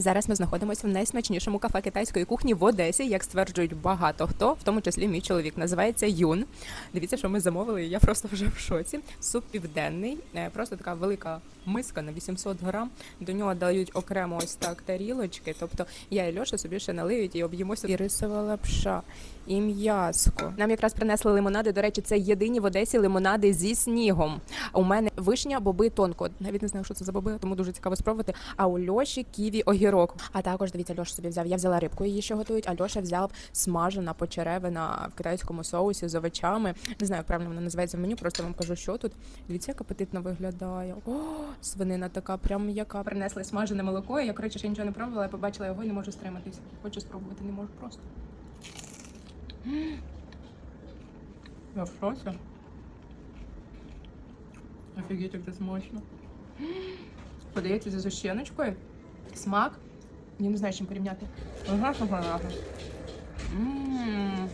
Зараз ми знаходимося в найсмачнішому кафе китайської кухні в Одесі, як стверджують багато хто, в тому числі мій чоловік. Називається Юн. Дивіться, що ми замовили. Я просто вже в шоці. Суп південний, е, просто така велика миска на 800 грам. До нього дають окремо ось так тарілочки. Тобто я і Льоша собі ще налиють і об'їмося. І рисова лапша, і м'яско. Нам якраз принесли лимонади. До речі, це єдині в Одесі лимонади зі снігом. У мене вишня, боби, тонко. Навіть не знаю, що це за боби, тому дуже цікаво спробувати. А у Льоші ківі огірок. А також дивіться, Льоша собі взяв. Я взяла рибку, її ще готують. А Льоша взяв смажена почеревина в китайському соусі з овочами. Не знаю, як правильно вона називається в меню. Просто вам кажу, що тут. Дивіться, як апетитно виглядає. О, свинина така, прям м'яка. Принесли смажене молоко. Я коротше ще нічого не пробувала. Я побачила його і не можу стриматись. Хочу спробувати, не можу просто. Я в шоці. Офігеть, як це смачно. Подається за зущеночкою. Смак. Я не знаю, з чим порівняти. Ага, ага, ага. М.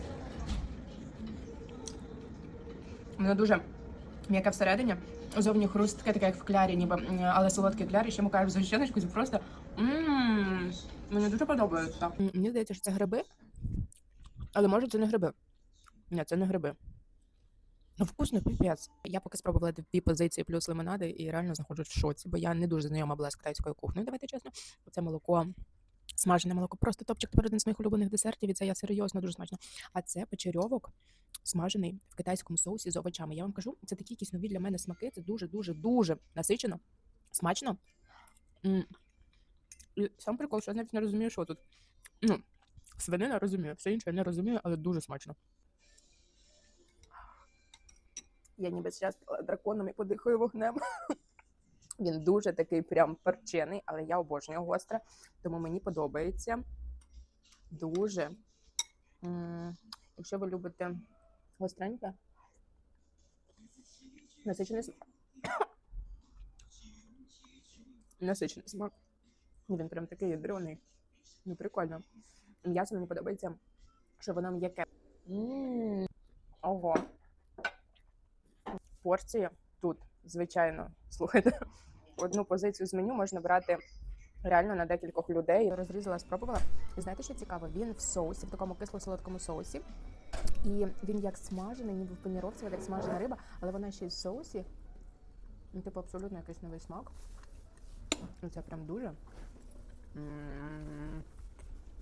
Дуже м'яке всередині. Зовні хрустке, таке як в клярі, ніби, але солодкий кляр, і ще макаєш за зущеночку, це просто. М. Мені дуже подобається. Мені здається, що це гриби. Але може це не гриби. Ні, це не гриби. Ну, вкусно, піпець. Я поки спробувала дві позиції плюс лимонади і реально знаходжу в шоці, бо я не дуже знайома була з китайською кухнею, давайте чесно. Це молоко, смажене молоко, просто топчик тепер один з моїх улюблених десертів, і це я серйозно дуже смачно. А це печерьовок, смажений в китайському соусі з овочами. Я вам кажу, це такі якісь нові для мене смаки. Це дуже, дуже, дуже насичено, смачно. І сам прикол, що я навіть не розумію, що тут. Ну, свинина розумію, все інше я не розумію, але дуже смачно. Я ніби зараз стала драконом і подихаю вогнем. Він дуже такий прям перчений, але я обожнюю гостре, тому мені подобається дуже. Якщо ви любите гостреньке, насичений смак. Насичений смак. Він прям такий ядрений. Ну, прикольно. М'ясо мені подобається, що воно м'яке. Ого. Порції тут, звичайно, слухайте, одну позицію з меню можна брати реально на декількох людей. Розрізала, спробувала. І знаєте, що цікаво? Він в соусі, в такому кисло-солодкому соусі. І він як смажений, ніби в паніровці, як смажена риба, але вона ще й в соусі. Ну, типу, абсолютно якийсь новий смак. Ну, Це прям дуже.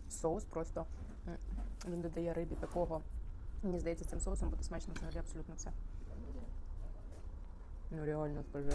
Соус просто. Він додає рибі такого. Мені здається, цим соусом буде смачно взагалі абсолютно все. Ну реально скажи.